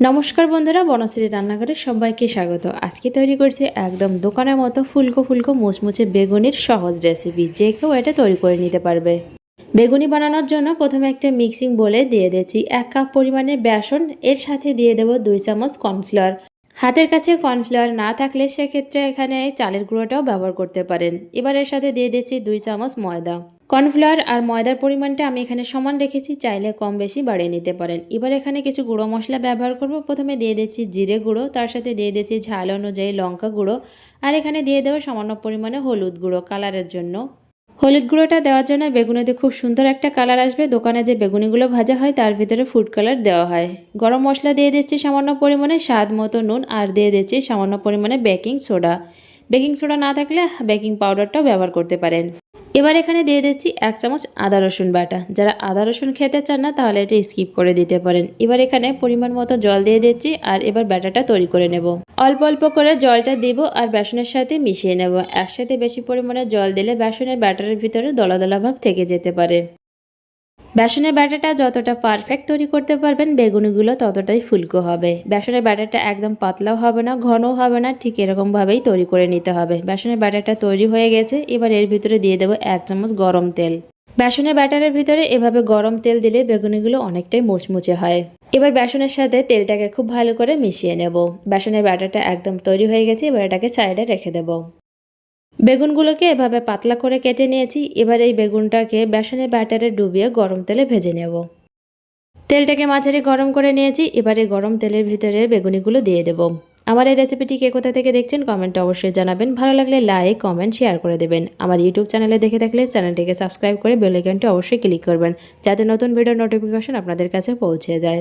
নমস্কার বন্ধুরা বনশ্রী রান্নাঘরে সবাইকে স্বাগত। আজকে তৈরি করছে একদম দোকানের মতো ফুলকো ফুলকো মুচমুচে বেগুনির সহজ রেসিপি যে কেউ এটা তৈরি করে নিতে পারবে। বেগুনি বানানোর জন্য প্রথমে একটা মিক্সিং বলে দিয়ে দিয়েছি এক কাপ পরিমাণে বেসন। এর সাথে দিয়ে দেব দুই চামচ কর্নফ্লাওয়ার হাতের কাছে কর্নফ্লাওয়ার না থাকলে সেক্ষেত্রে এখানে চালের গুঁড়োটাও ব্যবহার করতে পারেন। এবার এর সাথে দিয়ে দিয়েছি দুই চামচ ময়দা। কর্নফ্লাওয়ার আর ময়দার পরিমাণটা আমি এখানে সমান রেখেছি, চাইলে কম বেশি বাড়িয়ে নিতে পারেন। এবার এখানে কিছু গুঁড়ো মশলা ব্যবহার করব। প্রথমে দিয়ে দিচ্ছি জিরে গুঁড়ো, তার সাথে দিয়ে দিচ্ছি ঝাল অনুযায়ী লঙ্কা গুঁড়ো, আর এখানে দিয়ে দেবো সামান্য পরিমাণে হলুদ গুঁড়ো, কালারের জন্য। হলুদ গুঁড়োটা দেওয়ার জন্য বেগুনিতে খুব সুন্দর একটা কালার আসবে। দোকানে যে বেগুনিগুলো ভাজা হয়, তার ভিতরে ফুড কালার দেওয়া হয়। গরম মশলা দিয়ে দিচ্ছি সামান্য পরিমাণে স্বাদ মতো নুন আর দিয়ে দিচ্ছি সামান্য পরিমাণে বেকিং সোডা বেকিং সোডা না থাকলে বেকিং পাউডারটাও ব্যবহার করতে পারেন। এবার এখানে দিয়ে দিচ্ছি এক চামচ আদা রসুন বাটা। যারা আদা রসুন খেতে চান না, তাহলে এটা স্কিপ করে দিতে পারেন। এবার এখানে পরিমাণ মতো জল দিয়ে দিচ্ছি আর এবার ব্যাটাটা তৈরি করে নেব। অল্প অল্প করে জলটা দিব আর বেসনের সাথে মিশিয়ে নেব। একসাথে বেশি পরিমাণে জল দিলে বেসনের ব্যাটারের ভিতরে দলা দলা ভাব থেকে যেতে পারে। বেসনের ব্যাটারটা যতটা পারফেক্ট তৈরি করতে পারবেন, বেগুনিগুলো ততটাই ফুলকো হবে। বেসনের ব্যাটারটা একদম পাতলাও হবে না, ঘনও হবে না, ঠিক এরকমভাবেই তৈরি করে নিতে হবে। বেসনের ব্যাটারটা তৈরি হয়ে গেছে, এবার এর ভিতরে দিয়ে দেবো এক চামচ গরম তেল। বেসনের ব্যাটারের ভিতরে এভাবে গরম তেল দিলে বেগুনিগুলো অনেকটাই মুচমুচে হয়। এবার বেসনের সাথে তেলটাকে খুব ভালো করে মিশিয়ে নেব। বেসনের ব্যাটারটা একদম তৈরি হয়ে গেছে, এবার এটাকে সাইডে রেখে দেবো। বেগুনগুলোকে এভাবে পাতলা করে কেটে নিয়েছি। এবার এই বেগুনটাকে বেসনের ব্যাটারে ডুবিয়ে গরম তেলে ভেজে নেব। তেলটাকে মাঝারি গরম করে নিয়েছি। এবারে গরম তেলের ভিতরে বেগুনিগুলো দিয়ে দেব। আমার এই রেসিপিটি কে কোথা থেকে দেখছেন, কমেন্টে অবশ্যই জানাবেন। ভালো লাগলে লাইক, কমেন্ট, শেয়ার করে দেবেন। আমার ইউটিউব চ্যানেলে দেখে থাকলে চ্যানেলটিকে সাবস্ক্রাইব করে বেলাইকনটি অবশ্যই ক্লিক করবেন, যাতে নতুন ভিডিও নোটিফিকেশন আপনাদের কাছে পৌঁছে যায়।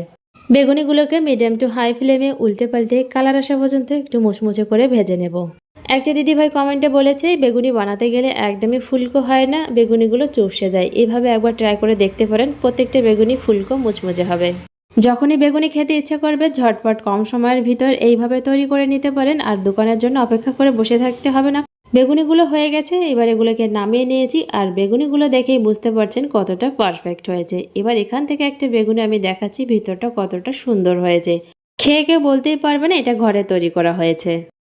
বেগুনিগুলোকে মিডিয়াম টু হাই ফ্লেমে উল্টে পাল্টে কালার আসা পর্যন্ত একটু মুচমুচে করে ভেজে নেব। একটা দিদিভাই কমেন্টে বলেছে, বেগুনি বানাতে গেলে একদমই ফুলকো হয় না, বেগুনিগুলো চুষে যায়। এভাবে একবার ট্রাই করে দেখতে পারেন, প্রত্যেকটা বেগুনি ফুলকো মুচমুচে হবে। যখনই বেগুনি খেতে ইচ্ছা করবে, ঝটপট কম সময়ের ভিতর এইভাবে তৈরি করে নিতে পারেন, আর দোকানের জন্য অপেক্ষা করে বসে থাকতে হবে না। বেগুনিগুলো হয়ে গেছে, এবার এগুলোকে নামিয়ে নিয়েছি, আর বেগুনিগুলো দেখেই বুঝতে পারছেন কতটা পারফেক্ট হয়েছে। এবার এখান থেকে একটা বেগুনি আমি দেখাচ্ছি, ভিতরটা কতটা সুন্দর হয়েছে। খেয়ে কেউ বলতেই পারবে না, এটা ঘরে তৈরি করা হয়েছে।